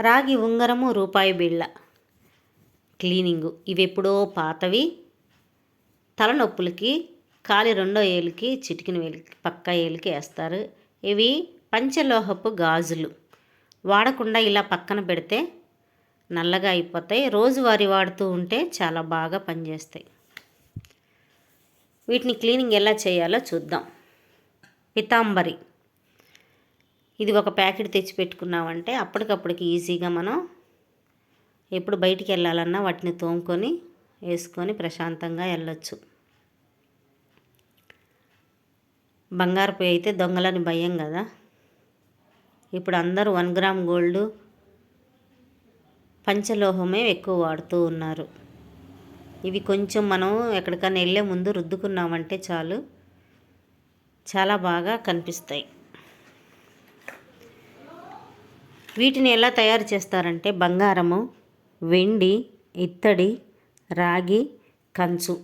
రాగి ఉంగరము రూపాయి బిళ్ళ. క్లీనింగు. ఇవి ఎప్పుడో పాతవి. తలనొప్పులకి కాలి రెండో ఏలికి చిటికిన వేలికి పక్క ఏలికి వేస్తారు. ఇవి పంచలోహపు గాజులు. వాడకుండా ఇలా పక్కన పెడితే నల్లగా అయిపోతాయి. రోజువారీ వాడుతూ ఉంటే చాలా బాగా పనిచేస్తాయి. వీటిని క్లీనింగ్ ఎలా చేయాలో చూద్దాం. పితాంబరి. ఇది ఒక ప్యాకెట్ తెచ్చి పెట్టుకున్నామంటే అప్పటికప్పటికి ఈజీగా మనం ఎప్పుడు బయటికి వెళ్ళాలన్నా వాటిని తోముకొని వేసుకొని ప్రశాంతంగా వెళ్ళొచ్చు. బంగారపు అయితే దొంగలని భయం కదా. ఇప్పుడు అందరూ వన్ గ్రామ్ గోల్డ్ పంచలోహమే ఎక్కువ వాడుతూ ఉన్నారు. ఇవి కొంచెం మనం ఎక్కడికైనా వెళ్ళే ముందు రుద్దుకున్నామంటే చాలు. చాలా బాగా కనిపిస్తాయి. వీటిని ఎలా తయారు చేస్తారంటే బంగారము వెండి ఇత్తడి రాగి కంచు.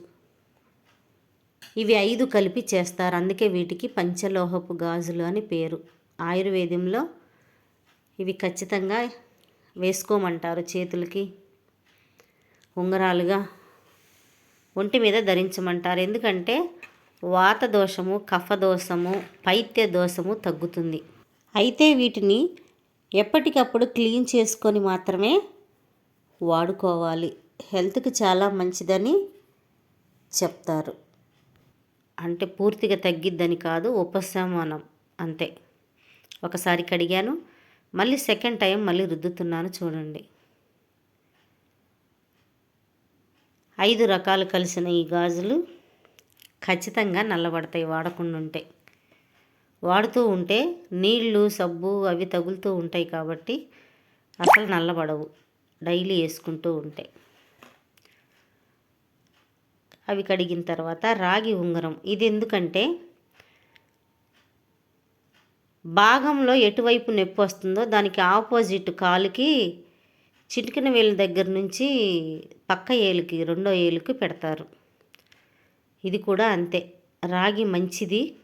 ఇవి ఐదు కలిపి చేస్తారు. అందుకే వీటికి పంచలోహపు గాజులు అని పేరు. ఆయుర్వేదంలో ఇవి ఖచ్చితంగా వేసుకోమంటారు చేతులకి. ఉంగరాలుగా ఒంటి మీద ధరించమంటారు. ఎందుకంటే వాత దోషము కఫ దోషము పైత్య దోషము తగ్గుతుంది. అయితే వీటిని ఎప్పటికప్పుడు క్లీన్ చేసుకొని మాత్రమే వాడుకోవాలి. హెల్త్కి చాలా మంచిదని చెప్తారు. అంటే పూర్తిగా తగ్గిద్దని కాదు ఉపశమనం అంతే. ఒకసారి కడిగాను మళ్ళీ సెకండ్ టైం మళ్ళీ రుద్దుతున్నాను చూడండి. ఐదు రకాలు కలిసిన ఈ గాజులు ఖచ్చితంగా నల్లబడతాయి వాడకుండా ఉంటే వాడుతూ ఉంటే నీళ్ళు సబ్బు అవి తగులుతూ ఉంటాయి కాబట్టి అసలు నల్లబడవు. డైలీ వేసుకుంటూ ఉంటే. అవి కడిగిన తర్వాత రాగి ఉంగరం. ఇది ఎందుకంటే భాగంలో ఎటువైపు నొప్పి వస్తుందో దానికి ఆపోజిట్ కాలుకి చిటికిన వేలు దగ్గర నుంచి పక్క ఏలుకి రెండో ఏలుకి పెడతారు. ఇది కూడా అంతే. రాగి మంచిది.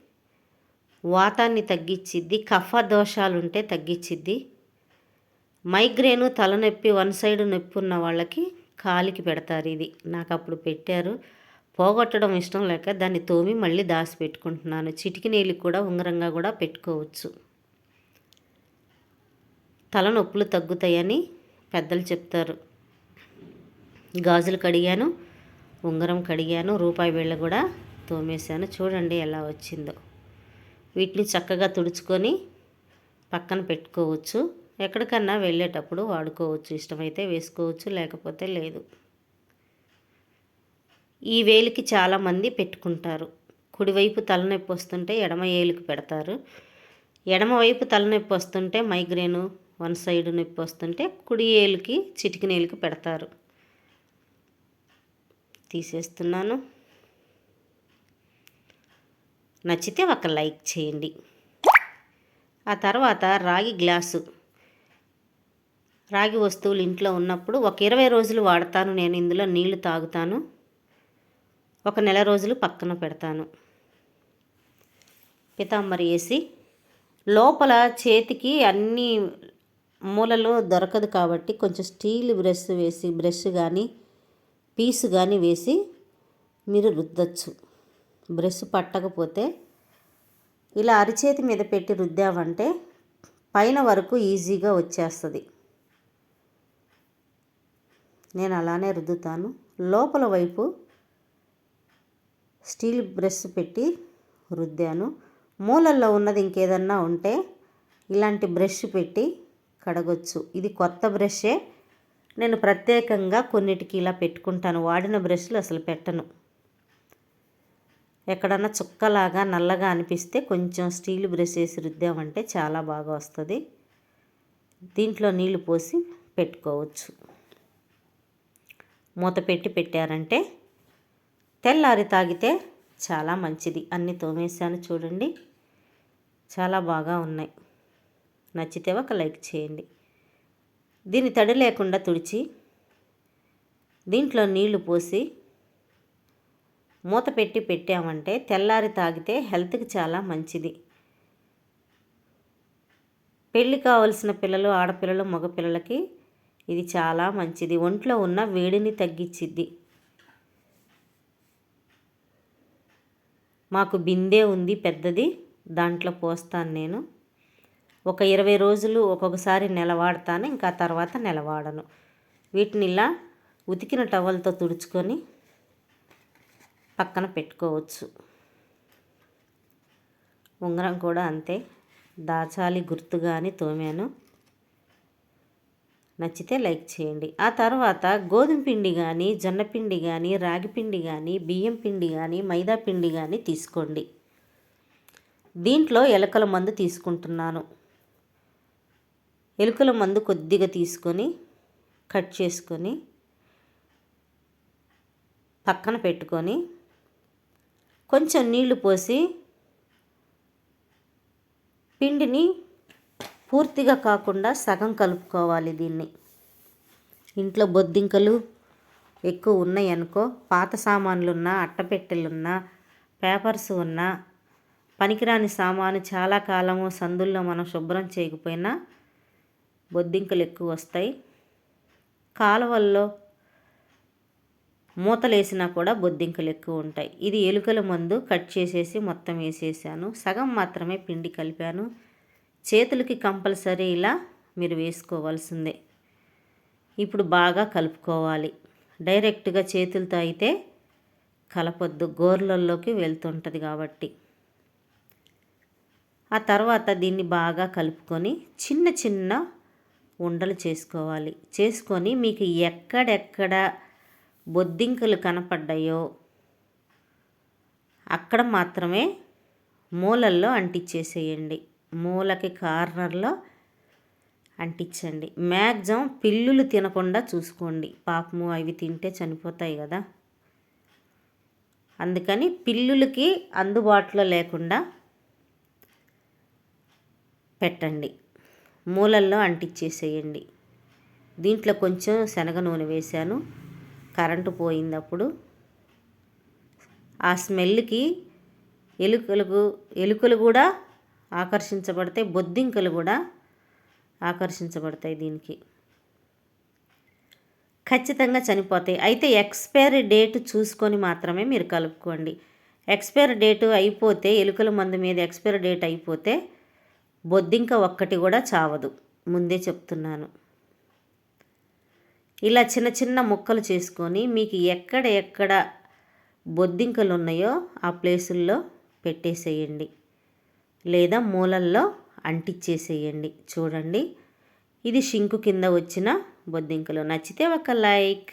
వాతాన్ని తగ్గించిద్ది కఫ దోషాలు ఉంటే తగ్గించిద్ది మైగ్రేను తలనొప్పి వన్ సైడ్ నొప్పి ఉన్న వాళ్ళకి కాలికి పెడతారు ఇది. నాకు అప్పుడు పెట్టారు. పోగొట్టడం ఇష్టం లేక దాన్ని తోమి మళ్ళీ దాసి పెట్టుకుంటున్నాను చిటికి నీళ్ళకి కూడా ఉంగరంగా కూడా పెట్టుకోవచ్చు. తలనొప్పులు తగ్గుతాయని పెద్దలు చెప్తారు. గాజులు కడిగాను ఉంగరం కడిగాను రూపాయి వేళ్ళ కూడా తోమేశాను. చూడండి ఎలా వచ్చిందో. వీటిని చక్కగా తుడుచుకొని పక్కన పెట్టుకోవచ్చు. ఎక్కడికన్నా వెళ్ళేటప్పుడు వాడుకోవచ్చు. ఇష్టమైతే వేసుకోవచ్చు లేకపోతే లేదు. ఈ వేలికి చాలామంది పెట్టుకుంటారు. కుడివైపు తలనొప్పి వస్తుంటే ఎడమ ఏలుకి పెడతారు. ఎడమవైపు తలనొప్పి వస్తుంటే మైగ్రేను వన్ సైడ్ నొప్పి వస్తుంటే కుడి ఏలుకి చిటికి పెడతారు. తీసేస్తున్నాను. నచ్చితే ఒక లైక్ చేయండి. ఆ తర్వాత రాగి గ్లాసు. రాగి వస్తువులు ఇంట్లో ఉన్నప్పుడు ఒక ఇరవై రోజులు వాడతాను. నేను ఇందులో నీళ్ళు తాగుతాను. ఒక నెల రోజులు పక్కన పెడతాను. పితాంబరి వేసి లోపల చేతికి అన్ని మూలలో దొరకదు కాబట్టి కొంచెం స్టీల్ బ్రష్ వేసి బ్రష్ కానీ పీసు కానీ వేసి మీరు రుద్దచ్చు. బ్రష్ పట్టకపోతే ఇలా అరిచేతి మీద పెట్టి రుద్దామంటే పైన వరకు ఈజీగా వచ్చేస్తుంది. నేను అలానే రుద్దుతాను. లోపల వైపు స్టీల్ బ్రష్ పెట్టి రుద్దాను. మూలల్లో ఉన్నది ఇంకేదన్నా ఉంటే ఇలాంటి బ్రష్ పెట్టి కడగొచ్చు. ఇది కొత్త బ్రష్ే. నేను ప్రత్యేకంగా కొన్నిటికి ఇలా పెట్టుకుంటాను. వాడిన బ్రష్లు అసలు పెట్టను. ఎక్కడన్నా చుక్కలాగా నల్లగా అనిపిస్తే కొంచెం స్టీల్ బ్రష్ వేసి రుద్దామంటే చాలా బాగా వస్తుంది. దీంట్లో నీళ్ళు పోసి పెట్టుకోవచ్చు. మూత పెట్టి పెట్టారంటే తెల్లారి తాగితే చాలా మంచిది. అన్నీ తోమేసాను చూడండి. చాలా బాగా ఉన్నాయి. నచ్చితే ఒక లైక్ చేయండి. దీన్ని తడి లేకుండా తుడిచి దీంట్లో నీళ్ళు పోసి మూత పెట్టి పెట్టామంటే తెల్లారి తాగితే హెల్త్కి చాలా మంచిది. పెళ్ళి కావలసిన పిల్లలు ఆడపిల్లలు మగపిల్లలకి ఇది చాలా మంచిది. ఒంట్లో ఉన్న వేడిని తగ్గించిద్ది మాకు బిందె ఉంది పెద్దది దాంట్లో పోస్తాను నేను. ఒక ఇరవై రోజులు ఒక్కొక్కసారి నెల వాడతాను ఇంకా తర్వాత నెల వాడను వీటిని ఇలా ఉతికిన టవల్తో తుడుచుకొని పక్కన పెట్టుకోవచ్చు. ఉంగరం కూడా అంతే. దాచాలి గుర్తుగాని తోమాను. నచ్చితే లైక్ చేయండి. ఆ తర్వాత గోధుమ పిండి కానీ జొన్న పిండి కానీ రాగి పిండి కానీ బియ్యం పిండి కానీ మైదా పిండి కానీ తీసుకోండి. దీంట్లో ఎలకల మందు తీసుకుంటున్నాను. ఎలుకల మందు కొద్దిగా తీసుకొని కట్ చేసుకొని పక్కన పెట్టుకొని కొంచెం నీళ్ళు పోసి పిండిని పూర్తిగా కాకుండా సగం కలుపుకోవాలి దీన్ని. ఇంట్లో బొద్దింకలు ఎక్కువ ఉన్నాయి అనుకో పాత సామాన్లున్నా అట్టపెట్టెలున్నా పేపర్స్ ఉన్నా పనికిరాని సామాను చాలా కాలము సందుల్లో మనం శుభ్రం చేయకపోయినా బొద్దింకలు ఎక్కువ వస్తాయి. కాలువల్లో మూతలేసినా కూడా బొద్దింకలు ఎక్కువ ఉంటాయి. ఇది ఎలుకల మందు కట్ చేసేసి మొత్తం వేసేసాను. సగం మాత్రమే పిండి కలిపాను. చేతులకి కంపల్సరీ ఇలా మీరు వేసుకోవాల్సిందే. ఇప్పుడు బాగా కలుపుకోవాలి. డైరెక్ట్గా చేతులతో అయితే కలపొద్దు. గోర్లల్లోకి వెళ్తుంటుంది కాబట్టి. ఆ తర్వాత దీన్ని బాగా కలుపుకొని చిన్న చిన్న ఉండలు చేసుకోవాలి. చేసుకొని మీకు ఎక్కడెక్కడ బొద్దింకలు కనపడ్డాయో? అక్కడ మాత్రమే మూలల్లో అంటించేసేయండి మూలకి కార్నర్లో అంటించండి. మ్యాక్సిమం పిల్లులు తినకుండా చూసుకోండి. పాపము అవి తింటే చనిపోతాయి కదా. అందుకని పిల్లులకి అందుబాటులో లేకుండా పెట్టండి. మూలల్లో అంటించేసేయండి దీంట్లో కొంచెం శనగ నూనె వేశాను. కరెంటు పోయిందప్పుడు ఆ స్మెల్కి ఎలుకలకు ఎలుకలు కూడా ఆకర్షించబడతాయి బొద్దింకలు కూడా ఆకర్షించబడతాయి దీనికి. ఖచ్చితంగా చనిపోతాయి. అయితే ఎక్స్పైరీ డేట్ చూసుకొని మాత్రమే మీరు కలుపుకోండి. ఎక్స్పైరీ డేటు అయిపోతే ఎలుకల మందు మీద ఎక్స్పైరీ డేట్ అయిపోతే బొద్దింక ఒక్కటి కూడా చావదు. ముందే చెప్తున్నాను. ఇలా చిన్న చిన్న ముక్కలు చేసుకొని మీకు ఎక్కడ ఎక్కడ బొద్దింకలు ఉన్నాయో ఆ ప్లేసుల్లో పెట్టేసేయండి. లేదా మూలల్లో అంటించేసేయండి చూడండి. ఇది షింకు కింద వచ్చిన బొద్దింకలు. నచ్చితే ఒక లైక్.